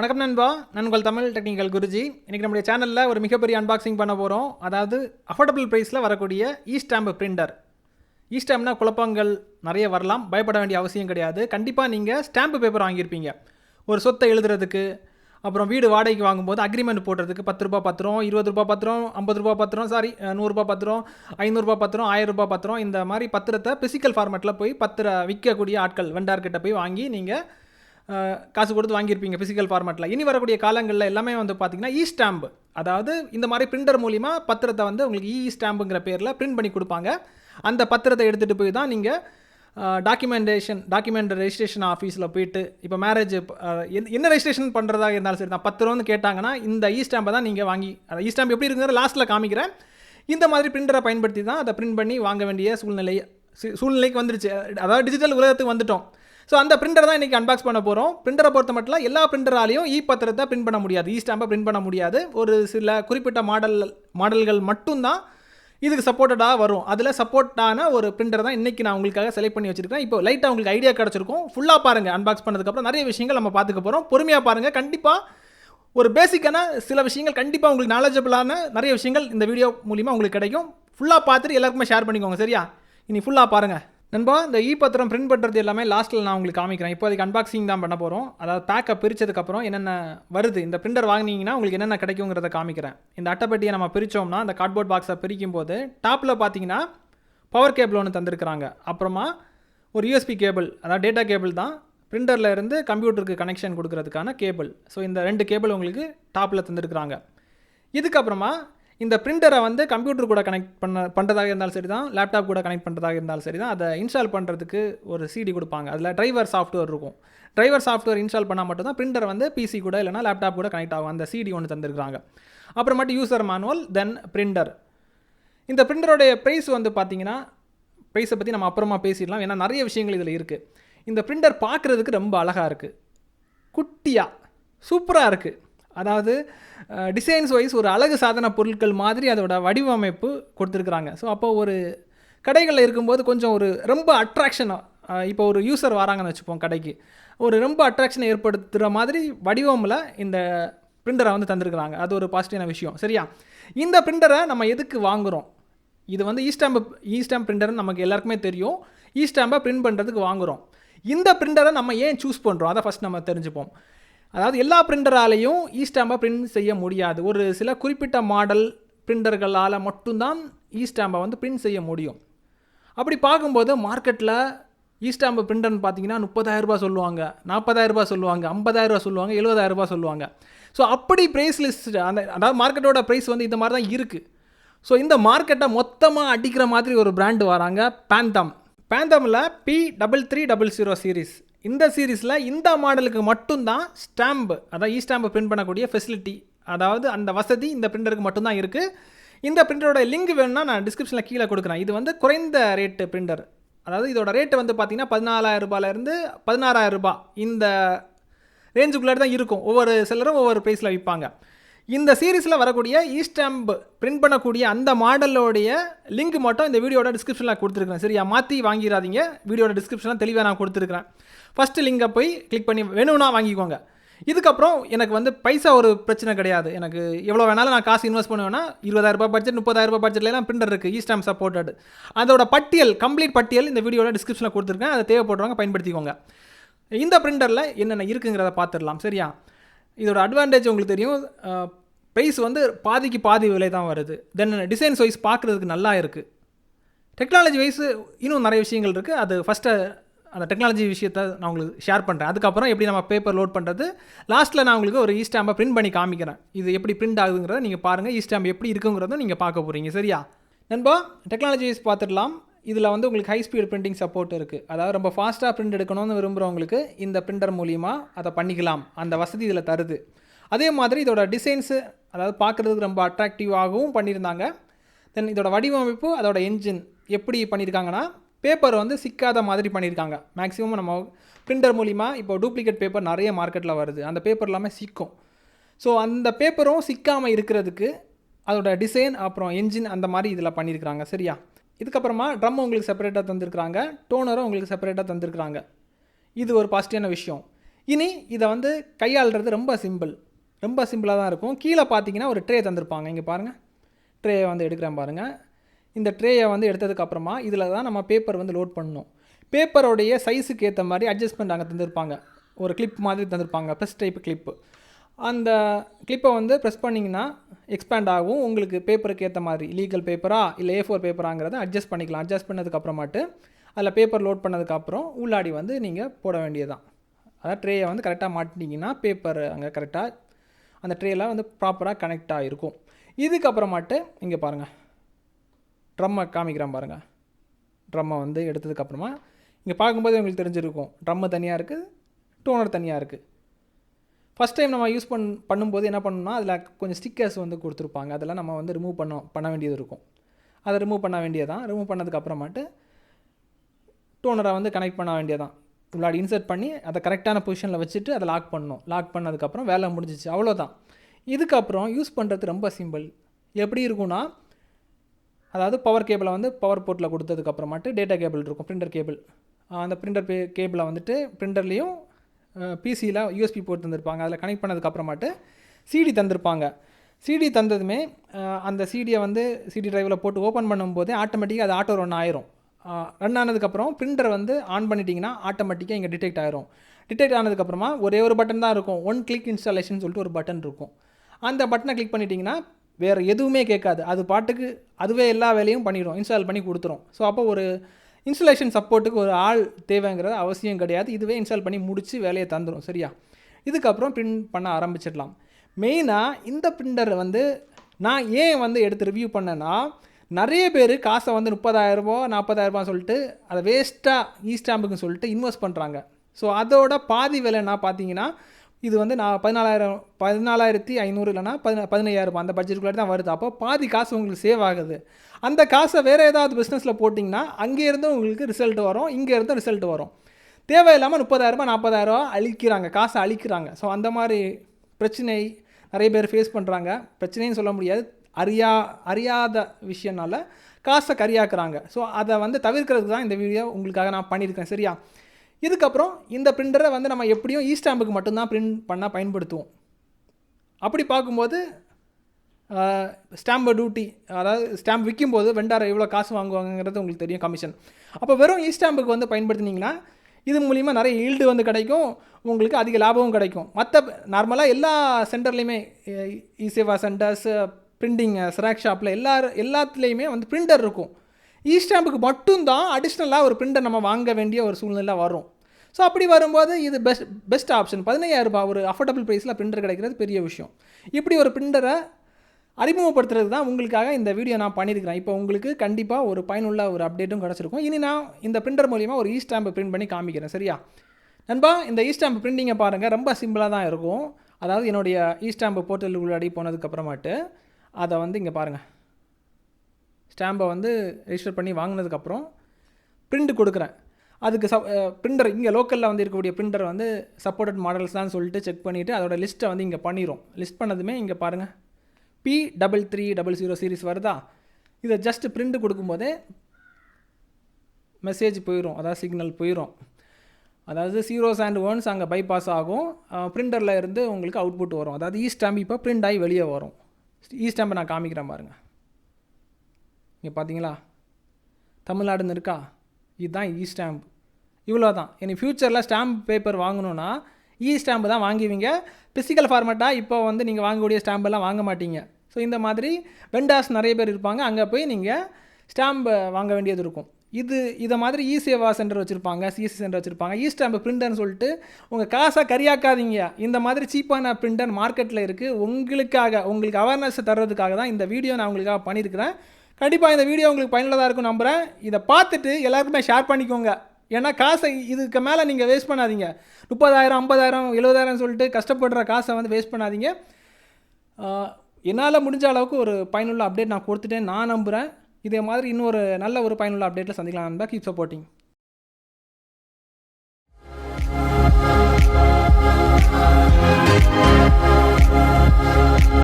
வணக்கம் நண்பா. நான் உங்கள் தமிழ் டெக்னிக்கல் குருஜி. இன்றைக்கி நம்முடைய சேனலில் ஒரு மிகப்பெரிய அன்பாக்சிங் பண்ண போகிறோம் அதாவது அஃபோர்டபுள் ப்ரைஸில் வரக்கூடிய இ ஸ்டாம்பு பிரிண்டர் இ ஸ்டாம்ப்னா குழப்பங்கள் நிறைய வரலாம். பயப்பட வேண்டிய அவசியம் கிடையாது. கண்டிப்பாக நீங்கள் ஸ்டாம்பு பேப்பர் வாங்கியிருப்பீங்க. ஒரு சொத்தை எழுதுறதுக்கு அப்புறம் வீடு வாடகைக்கு வாங்கும்போது அக்ரிமெண்ட் போடுறதுக்கு பத்து ரூபா பத்திரம் இருபது ரூபா பத்திரம் ஐம்பது ரூபா பத்திரம் சாரி நூறுரூபா பத்திரம் ஐநூறுரூபா பத்திரம் ஆயிரம் ரூபாய் பத்திரம் இந்த மாதிரி பத்திரத்தை ஃபிசிக்கல் ஃபார்மேட்டில் போய் பத்திர விற்கக்கூடிய ஆட்கள் வெண்டார்கிட்ட போய் வாங்கி நீங்கள் காசு கொடுத்து வாங்கியிருப்பீங்க ஃபிசிக்கல் ஃபார்மேட்டில் இனி வரக்கூடிய காலங்களில் எல்லாமே வந்து பார்த்தீங்கன்னா இ ஸ்டாம்பு அதாவது இந்த மாதிரி பிரிண்டர் மூலிமா பத்திரத்தை வந்து உங்களுக்கு இ ஸ்டாம்புங்கிற பேரில் பிரிண்ட் பண்ணி கொடுப்பாங்க. அந்த பத்திரத்தை எடுத்துகிட்டு போய் தான் நீங்கள் டாக்குமெண்டேஷன் டாக்குமெண்ட் ரெஜிஸ்ட்ரேஷன் ஆஃபீஸில் போயிட்டு இப்போ மேரேஜ் என்ன ரெஜிஸ்ட்ரேஷன் பண்ணுறதா இருந்தாலும் சரி தான். பத்திரம்னு கேட்டாங்கன்னா இந்த இ ஸ்டாம்பை தான் நீங்கள் வாங்கி இ ஸ்டாம்ப் எப்படி இருக்குங்கிற லாஸ்ட்டில் காமிக்கிறேன். இந்த மாதிரி பிரிண்டரை பயன்படுத்தி தான் அதை பிரிண்ட் பண்ணி வாங்க வேண்டிய சூழ்நிலை சூழ்நிலைக்கு வந்துருச்சு. அதாவது டிஜிட்டல் உலகத்துக்கு வந்துட்டோம். ஸோ அந்த பிரிண்டர் தான் இன்றைக்கி அன்பாக்ஸ் பண்ண போகிறோம் பிரிண்டரை பொறுத்த மட்டும் எல்லா பிரிண்டராலையும் இ பத்திரத்தை பிரிண்ட் பண்ண முடியாது. இ ஸ்டாம்பை பிரிண்ட் பண்ண முடியாது. ஒரு சில குறிப்பிட்ட மாடல் மாடல்கள் மட்டும்தான் இதுக்கு சப்போர்ட்டடாக வரும். அதில் சப்போர்ட்டான ஒரு பிரிண்டர் தான் இன்றைக்கி நான் உங்களுக்காக செலக்ட் பண்ணி வச்சிருக்கேன் இப்போ லைட்டாக உங்களுக்கு ஐடியா கிடச்சிருக்கும். ஃபுல்லாக பாருங்கள் அன்பாக்ஸ் பண்ணதுக்கப்புறம் நிறைய விஷயங்கள் நம்ம பார்த்துக்க போகிறோம் பொறுமையாக பாருங்கள் கண்டிப்பாக ஒரு பேசிக்கான சில விஷயங்கள் கண்டிப்பாக உங்களுக்கு நாலேஜபிளான நிறைய விஷயங்கள் இந்த வீடியோ மூலிமா உங்களுக்கு கிடைக்கும். ஃபுல்லாக பார்த்துட்டு எல்லாருக்குமே ஷேர் பண்ணிக்கோங்க சரியா? இனி ஃபுல்லாக பாருங்கள் நண்பா இந்த இ பத்திரம் பிரிண்ட் பண்ணுறது எல்லாமே லாஸ்ட்டில் நான் உங்களுக்கு காமிக்கிறேன். இப்போதைக்கு அன்பாக்சிங் தான் பண்ண போகிறோம் அதாவது பேக்கை பிரித்ததுக்கப்புறம் என்னென்ன வருது இந்த பிரிண்டர் வாங்கினீங்கன்னா உங்களுக்கு என்னென்ன கிடைக்குங்கிறத காமிக்கிறேன். இந்த அட்டைப்பட்டியை நம்ம பிரித்தோம்னா அந்த கார்ட்போர்ட் பாக்ஸை பிரிக்கும் போது டாப்பில் பார்த்தீங்கன்னா பவர் கேபிள் ஒன்று தந்திருக்கிறாங்க. அப்புறமா ஒரு யூஎஸ்பி கேபிள் அதாவது டேட்டா கேபிள் தான் பிரிண்டரில் இருந்து கம்ப்யூட்டருக்கு கனெக்ஷன் கொடுக்கறதுக்கான கேபிள் ஸோ இந்த ரெண்டு கேபிள் உங்களுக்கு டாப்பில் தந்திருக்கிறாங்க. இதுக்கப்புறமா இந்த பிரிண்டரை வந்து கம்ப்யூட்டர் கூட கனெக்ட் பண்ண பண்ணுறதாக இருந்தாலும் சரி தான் லேப்டாப் கூட கனெக்ட் பண்ணுறதாக இருந்தாலும் சரி தான் அதை இன்ஸ்டால் பண்ணுறதுக்கு ஒரு சிடி கொடுப்பாங்க. அதில் டிரைவர் சாஃப்ட்வேர் இருக்கும். டிரைவர் சாஃப்ட்வேர் இன்ஸ்டால் பண்ணால் மட்டும் தான் பிரிண்டர் வந்து பிசி கூட இல்லைனா லேப்டாப் கூட கனெக்ட் ஆகும். அந்த சிடி ஒன்று தந்திருக்கிறாங்க. அப்புறமேட்டு யூசர் மேனுவல் தென் பிரிண்டர் இந்த பிரிண்டருடைய ப்ரைஸ் வந்து பார்த்தீங்கன்னா ப்ரைஸை பற்றி நம்ம அப்புறமா பேசிடலாம். ஏன்னா நிறைய விஷயங்கள் இதில் இருக்குது இந்த பிரிண்டர் பார்க்குறதுக்கு ரொம்ப அழகாக இருக்குது குட்டியாக சூப்பராக இருக்குது அதாவது டிசைன்ஸ் வைஸ் ஒரு அழகு சாதன பொருட்கள் மாதிரி அதோட வடிவமைப்பு கொடுத்துருக்குறாங்க. ஸோ அப்போ ஒரு கடைகளில் இருக்கும்போது கொஞ்சம் ஒரு ரொம்ப அட்ராக்ஷனாக இப்போ ஒரு யூசர் வராங்கன்னு வச்சுப்போம் கடைக்கு. ஒரு ரொம்ப அட்ராக்ஷனை ஏற்படுத்துகிற மாதிரி வடிவமில் இந்த பிரிண்டரை வந்து தந்திருக்கிறாங்க. அது ஒரு பாசிட்டிவான விஷயம். சரியா? இந்த பிரிண்டரை நம்ம எதுக்கு வாங்குகிறோம் இது வந்து இ ஸ்டாம்பு இ ஸ்டாம்ப் பிரிண்டர்னு நமக்கு எல்லாருக்குமே தெரியும். E இ ஸ்டாம்பை பிரிண்ட் பண்ணுறதுக்கு வாங்குகிறோம் இந்த பிரிண்டரை நம்ம ஏன் சூஸ் பண்ணுறோம் அதை ஃபஸ்ட் நம்ம தெரிஞ்சுப்போம். அதாவது எல்லா பிரிண்டராலையும் இ ஸ்டாம்பை பிரிண்ட் செய்ய முடியாது. ஒரு சில குறிப்பிட்ட மாடல் பிரிண்டர்களால் மட்டும்தான் e இ ஸ்டாம்பை வந்து பிரிண்ட் செய்ய முடியும். அப்படி பார்க்கும்போது மார்க்கெட்டில் இ ஸ்டாம்பு பிரிண்டர்னு பார்த்தீங்கன்னா முப்பதாயிரம் சொல்லுவாங்க நாற்பதாயிரரூபா சொல்லுவாங்க ஐம்பதாயிரரூபா சொல்லுவாங்க எழுபதாயிரரூபா சொல்லுவாங்க. ஸோ அப்படி ப்ரைஸ் லிஸ்ட் அந்த அதாவது மார்க்கெட்டோட ப்ரைஸ் வந்து இந்த மாதிரி தான் இருக்குது ஸோ இந்த மார்க்கெட்டை மொத்தமாக அடிக்கிற மாதிரி ஒரு பிராண்டு வராங்க Pantum பேந்தமில் P double three double zero series இந்த சீரீஸில் இந்த மாடலுக்கு மட்டும்தான் ஸ்டாம்பு அதாவது இ ஸ்டாம்பு பிரிண்ட் பண்ணக்கூடிய ஃபெசிலிட்டி அதாவது அந்த வசதி இந்த பிரிண்டருக்கு மட்டும்தான் இருக்குது இந்த பிரிண்டரோட லிங்க் வேணும்னா நான் டிஸ்கிரிப்ஷனில் கீழே கொடுக்குறேன். இது வந்து குறைந்த ரேட்டு பிரிண்டர். அதாவது இதோட ரேட்டு வந்து பார்த்திங்கன்னா பதினாலாயிரம் ரூபாயிலேருந்து பதினாறாயிரம் ரூபாய். இந்த ரேஞ்சுக்குள்ளே தான் இருக்கும். ஒவ்வொரு சிலரும் ஒவ்வொரு ப்ரைஸில் விற்பாங்க இந்த சீரீஸில் வரக்கூடிய இ பிரிண்ட் பண்ணக்கூடிய அந்த மாடலோடைய லிங்க் மட்டும் இந்த வீடியோட டிஸ்கிரிப்ஷனில் கொடுத்துருக்கேன் சரியா? மாற்றி வாங்கிடாதீங்க. வீடியோட டிஸ்கிரிப்ஷனில் தெளிவாக நான் கொடுத்துருக்குறேன். ஃபஸ்ட்டு லிங்கை போய் கிளிக் பண்ணி வேணும்னா வாங்கிக்கோங்க. இதுக்கப்புறம் எனக்கு வந்து பைசா ஒரு பிரச்சனை கிடையாது. எனக்கு எவ்வளோ வேணாலும் நான் காசு இன்வெஸ்ட் பண்ணுவேன்னா இருபதாயிரம் பட்ஜெட் முப்பதாயிரம் பட்ஜெட்லாம் பிரிண்டர் இருக்குது ஈஸ்டாம் ஸ்டாம்ப் சப்போர்ட்டட் அதோட பட்டியல் கம்ப்ளீட் பட்டியல் இந்த வீடியோட டிஸ்கிரிப்ஷனில் கொடுத்துருக்கேன். அதை தேவைப்படுறவங்க பயன்படுத்திக்கோங்க. இந்த பிரிண்டரில் என்னென்ன இருக்குங்கிறத பார்த்துடலாம். சரியா? இதோட அட்வான்டேஜ் உங்களுக்கு தெரியும். ப்ரைஸ் வந்து பாதிக்கு பாதி விலை தான் வருது. தென் டிசைன்ஸ் வைஸ் பார்க்குறதுக்கு நல்லா இருக்குது டெக்னாலஜி வைஸ் இன்னும் நிறைய விஷயங்கள் இருக்குது அது ஃபஸ்ட்டு அந்த டெக்னாலஜி விஷயத்தை நான் உங்களுக்கு ஷேர் பண்ணுறேன் அதுக்கப்புறம் எப்படி நம்ம பேப்பர் லோட் பண்ணுறது லாஸ்ட்டில் நான் உங்களுக்கு ஒரு இ ஸ்டாம்பை பிரிண்ட் பண்ணி காமிக்கிறேன். இது எப்படி பிரிண்ட் ஆகுதுங்கிறத நீங்கள் பாருங்கள் இ ஸ்டாம்ப் எப்படி இருக்குங்கிறத நீங்கள் பார்க்க போகிறீங்க சரியா? நண்பா டெக்னாலஜி வைஸ் பார்த்துடலாம். இதில் வந்து உங்களுக்கு ஹை ஸ்பீட் பிரிண்டிங் சப்போர்ட் இருக்குது அதாவது ரொம்ப ஃபாஸ்ட்டாக பிரிண்ட் எடுக்கணும்னு விரும்புகிறவங்களுக்கு இந்த பிரிண்டர் மூலிமா அதை பண்ணிக்கலாம். அந்த வசதி இதில் தருது. அதே மாதிரி இதோட டிசைன்ஸு அதாவது பார்க்குறதுக்கு ரொம்ப அட்ராக்டிவாகவும் பண்ணியிருந்தாங்க. தென் இதோட வடிவமைப்பு அதோட என்ஜின் எப்படி பண்ணியிருக்காங்கன்னா பேப்பர் வந்து சிக்காத மாதிரி பண்ணியிருக்காங்க. மேக்ஸிமம் நம்ம பிரிண்டர் மூலிமா இப்போ டூப்ளிகேட் பேப்பர் நிறைய மார்க்கெட்டில் வருது. அந்த பேப்பர் எல்லாமே சிக்கும். ஸோ அந்த பேப்பரும் சிக்காமல் இருக்கிறதுக்கு அதோட டிசைன் அப்புறம் என்ஜின் அந்த மாதிரி இதில் பண்ணியிருக்கிறாங்க. சரியா? இதுக்கப்புறமா ட்ரம் உங்களுக்கு செப்பரேட்டாக தந்திருக்கிறாங்க. டோனரும் உங்களுக்கு செப்பரேட்டாக தந்திருக்கிறாங்க. இது ஒரு பாசிட்டிவான விஷயம். இனி இதை வந்து கையாளுறது ரொம்ப சிம்பிள் ரொம்ப சிம்பிளாக தான் இருக்கும். கீழே பார்த்தீங்கன்னா ஒரு ட்ரே தந்திருப்பாங்க. இங்கே பாருங்கள் ட்ரேயை வந்து எடுக்கிறேன் பாருங்கள் இந்த ட்ரேயை வந்து எடுத்ததுக்கப்புறமா இதில் தான் நம்ம பேப்பர் வந்து லோட் பண்ணணும். பேப்பரோடைய சைஸுக்கு ஏற்ற மாதிரி அட்ஜஸ்ட்மெண்ட் அங்கே தந்திருப்பாங்க. ஒரு கிளிப் மாதிரி தந்திருப்பாங்க. ப்ரெஸ் டைப் கிளிப்பு அந்த கிளிப்பை வந்து ப்ரெஸ் பண்ணிங்கன்னா எக்ஸ்பேண்ட் ஆகும். உங்களுக்கு பேப்பருக்கு ஏற்ற மாதிரி லீகல் பேப்பரா இல்லை ஏ ஃபோர் பேப்பராங்கிறத அட்ஜஸ்ட் பண்ணிக்கலாம். அட்ஜஸ்ட் பண்ணதுக்கப்புறமாட்டு அதில் பேப்பர் லோட் பண்ணதுக்கப்புறம் உள்ளாடி வந்து நீங்கள் போட வேண்டியதுதான். அதாவது ட்ரேயை வந்து கரெக்டாக மாட்டினீங்கன்னா பேப்பர் அங்கே கரெக்டாக அந்த ட்ரேலாம் வந்து ப்ராப்பராக கனெக்ட் ஆகிருக்கும் இதுக்கப்புறமாட்டு இங்கே பாருங்கள் ட்ரம்மை காமிக்கிறேன் பாருங்கள் ட்ரம்மை வந்து எடுத்ததுக்கப்புறமா இங்கே பார்க்கும்போது உங்களுக்கு தெரிஞ்சிருக்கும். ட்ரம்மு தனியாக இருக்குது டோனர் தனியாக இருக்குது ஃபஸ்ட் டைம் நம்ம யூஸ் பண் பண்ணும்போது என்ன பண்ணணும்னா அதில் கொஞ்சம் ஸ்டிக்கர்ஸ் வந்து கொடுத்துருப்பாங்க. அதெல்லாம் நம்ம வந்து ரிமூவ் பண்ண பண்ண வேண்டியது இருக்கும். அதை ரிமூவ் பண்ண வேண்டியதான் ரிமூவ் பண்ணதுக்கப்புறமாட்டு டோனரை வந்து கனெக்ட் பண்ண வேண்டியதான் உள்ளாடி இன்சர்ட் பண்ணி அதை கரெக்டான பொசிஷனில் வச்சுட்டு அதை லாக் பண்ணணும். லாக் பண்ணதுக்கப்புறம் வேலை முடிஞ்சிச்சு. அவ்வளோதான் இதுக்கப்புறம் யூஸ் பண்ணுறது ரொம்ப சிம்பிள் எப்படி இருக்கும்னா அதாவது பவர் கேபிளை வந்து பவர் போர்ட்டில் கொடுத்ததுக்கப்புறமாட்டு டேட்டா கேபிள் இருக்கும் பிரிண்டர் கேபிள் அந்த பிரிண்டர் பே கேபிளை வந்துட்டு பிரிண்டர்லேயும் பிசியில் யூஎஸ்பி போர்ட் தந்திருப்பாங்க. அதில் கனெக்ட் பண்ணதுக்கப்புறமாட்டு சிடி தந்திருப்பாங்க. சிடி தந்ததுமே அந்த சிடியை வந்து சிடி டிரைவில் போட்டு ஓப்பன் பண்ணும்போதே ஆட்டோமேட்டிக்காக அது ஆட்டோ ரன் ஆயிரும். ரன் ஆனதுக்கப்புறம் பிரிண்டர் வந்து ஆன் பண்ணிட்டீங்கன்னா ஆட்டோமேட்டிக்காக இங்கே டிடெக்ட் ஆயிரும். டிடெக்ட் ஆனதுக்கப்புறமா ஒரே ஒரு பட்டன் தான் இருக்கும். ஒன் கிளிக் இன்ஸ்டாலேஷன் சொல்லிட்டு ஒரு பட்டன் இருக்கும். அந்த பட்டனை கிளிக் பண்ணிட்டீங்கன்னா வேறு எதுவுமே கேட்காது. அது பாட்டுக்கு அதுவே எல்லா வேலையும் பண்ணிடும் இன்ஸ்டால் பண்ணி கொடுத்துரும். ஸோ அப்போ ஒரு இன்ஸ்டலேஷன் சப்போர்ட்டுக்கு ஒரு ஆள் தேவைங்கிறது அவசியம் கிடையாது. இதுவே இன்ஸ்டால் பண்ணி முடித்து வேலையை தந்துடும் சரியா? இதுக்கப்புறம் பிரிண்ட் பண்ண ஆரம்பிச்சிடலாம். மெயினாக இந்த பிரிண்டர் வந்து நான் ஏன் வந்து எடுத்து ரிவ்யூ பண்ணேன்னா நிறைய பேர் காசை வந்து முப்பதாயிரரூபா நாற்பதாயிரரூபா சொல்லிட்டு அதை வேஸ்ட்டாக இ ஸ்டாம்புக்குன்னு சொல்லிட்டு இன்வெஸ்ட் பண்ணுறாங்க ஸோ அதோட பாதி விலை என்ன பார்த்தீங்கன்னா இது வந்து நான் பதினாலாயிரம் பதினாலாயிரத்தி ஐநூறு இல்லைனா பதின பதினையாயிரம் அந்த பட்ஜெட்டுக்குள்ளே தான் வருது. அப்போ பாதி காசு உங்களுக்கு சேவ் ஆகுது. அந்த காசை வேறு ஏதாவது பிஸ்னஸில் போட்டிங்கன்னா அங்கேருந்தும் உங்களுக்கு ரிசல்ட் வரும் இங்கே ரிசல்ட் வரும். தேவையில்லாமல் முப்பதாயிரரூபா நாற்பதாயிரரூபா அழிக்கிறாங்க. காசை அழிக்கிறாங்க. ஸோ அந்த மாதிரி பிரச்சனை நிறைய பேர் ஃபேஸ் பண்ணுறாங்க பிரச்சனைன்னு சொல்ல முடியாது. அறியா அறியாத விஷயனால காசை கரியாக்குறாங்க. ஸோ அதை வந்து தவிர்க்கிறதுக்கு தான் இந்த வீடியோ உங்களுக்காக நான் பண்ணியிருக்கேன். சரியா? இதுக்கப்புறம் இந்த பிரிண்டரை வந்து நம்ம எப்படியும் இ ஸ்டாம்புக்கு மட்டும்தான் பிரிண்ட் பண்ணால் பயன்படுத்துவோம். அப்படி பார்க்கும்போது ஸ்டாம்பு டியூட்டி அதாவது ஸ்டாம்ப் விற்கும்போது வெண்டாரை எவ்வளோ காசு வாங்குவாங்கங்கிறது உங்களுக்கு தெரியும் கமிஷன் அப்போ வெறும் இ ஸ்டாம்புக்கு வந்து பயன்படுத்தினீங்கன்னா இது மூலிமா நிறைய ஈல்டு வந்து கிடைக்கும் உங்களுக்கு அதிக லாபமும் கிடைக்கும். மற்ற நார்மலாக எல்லா சென்டர்லேயுமே இசேவா சென்டர்ஸ் பிரிண்டிங் சிராக் ஷாப்பில் எல்லா எல்லாத்துலேயுமே வந்து பிரிண்டர் இருக்கும். இ ஸ்டாம்புக்கு மட்டும்தான் அடிஷ்னலாக ஒரு பிரிண்டர் நம்ம வாங்க வேண்டிய ஒரு சூழ்நிலை வரும் ஸோ அப்படி வரும்போது இது பெஸ்ட் பெஸ்ட் ஆப்ஷன் பதினையாயிரரூபா ஒரு அஃபோர்டபுள் ப்ரைஸில் பிரிண்டர் கிடைக்கிறது பெரிய விஷயம். இப்படி ஒரு பிரிண்டரை அறிமுகப்படுத்துறது தான் உங்களுக்காக இந்த வீடியோ நான் பண்ணியிருக்கிறேன். இப்போ உங்களுக்கு கண்டிப்பாக ஒரு பயனுள்ள ஒரு அப்டேட்டும் கிடச்சிருக்கும். இனி நான் இந்த பிரிண்டர் மூலிமா ஒரு இ ஸ்டாம்பை பிரிண்ட் பண்ணி காமிக்கிறேன். சரியா? நண்பா இந்த இ ஸ்டாம்ப் பிரிண்டிங்கை பாருங்கள் ரொம்ப சிம்பிளாக தான் இருக்கும். அதாவது என்னுடைய இ ஸ்டாம்பு போர்ட்டல் போனதுக்கப்புறமாட்டு அதை வந்து இங்கே பாருங்கள் ஸ்டாம்பை வந்து ரெஜிஸ்டர் பண்ணி வாங்கினதுக்கப்புறம் பிரிண்ட் கொடுக்குறேன். அதுக்கு சப் பிரிண்டர் இங்கே லோக்கலில் வந்து இருக்கக்கூடிய பிரிண்டர் வந்து சப்போர்ட்டட் மாடல்ஸ் தான் சொல்லிட்டு செக் பண்ணிவிட்டு அதோட லிஸ்ட்டை வந்து இங்கே பண்ணிடும் லிஸ்ட் பண்ணதுமே இங்கே பாருங்கள் P double three double zero series வருதா? இதை ஜஸ்ட் பிரிண்ட் கொடுக்கும்போதே மெசேஜ் போயிடும் அதாவது சிக்னல் போயிடும் அதாவது ஜீரோஸ் அண்ட் ஒன்ஸ் அங்கே பைபாஸ் ஆகும். பிரிண்டரில் இருந்து உங்களுக்கு அவுட்புட் வரும். அதாவது இ ஸ்டாம்ப் இப்போ பிரிண்ட் ஆகி வெளியே வரும். இ ஸ்டாம்பை நான் காமிக்கிறேன் பாருங்கள் இங்கே பார்த்தீங்களா தமிழ்நாடுன்னு இருக்கா இதுதான் இ ஸ்டாம்ப் இவ்வளோ தான் இனி ஃப்யூச்சரில் ஸ்டாம்ப் பேப்பர் வாங்கணுன்னா இ ஸ்டாம்பு தான் வாங்குவீங்க. ஃபிசிக்கல் ஃபார்மேட்டாக இப்போ வந்து நீங்கள் வாங்கக்கூடிய ஸ்டாம்பெல்லாம் வாங்க மாட்டீங்க. ஸோ இந்த மாதிரி வெண்டாஸ் நிறைய பேர் இருப்பாங்க. அங்கே போய் நீங்கள் ஸ்டாம்பு வாங்க வேண்டியது இருக்கும். இது இதை மாதிரி இ சேவா சென்டர் வச்சுருப்பாங்க சிஎஸ்சி சென்டர் வச்சுருப்பாங்க. இ e ஸ்டாம்பு பிரிண்டர்னு சொல்லிட்டு உங்கள் காசை கரியாக்காதீங்க. இந்த மாதிரி சீப்பான பிரிண்டர் மார்க்கெட்டில் இருக்குது உங்களுக்காக உங்களுக்கு அவேர்னஸ் தர்றதுக்காக தான் இந்த வீடியோ நான் உங்களுக்காக பண்ணியிருக்கிறேன். கண்டிப்பாக இந்த வீடியோ உங்களுக்கு பயனுள்ளதாக இருக்கும் நம்புகிறேன் இதை பார்த்துட்டு எல்லாருக்குமே ஷேர் பண்ணிக்கோங்க. ஏன்னா காசை இதுக்கு மேலே நீங்கள் வேஸ்ட் பண்ணாதீங்க. முப்பதாயிரம் ஐம்பதாயிரம் எழுபதாயிரம் சொல்லிட்டு கஷ்டப்படுற காசை வந்து வேஸ்ட் பண்ணாதீங்க. என்னால் முடிஞ்ச அளவுக்கு ஒரு பயனுள்ள அப்டேட் நான் கொடுத்துட்டேன். நான் நம்புகிறேன் இதே மாதிரி இன்னொரு நல்ல ஒரு பயனுள்ள அப்டேட்டில் சந்திக்கலாம். நண்பா கீப் சப்போர்ட்டிங்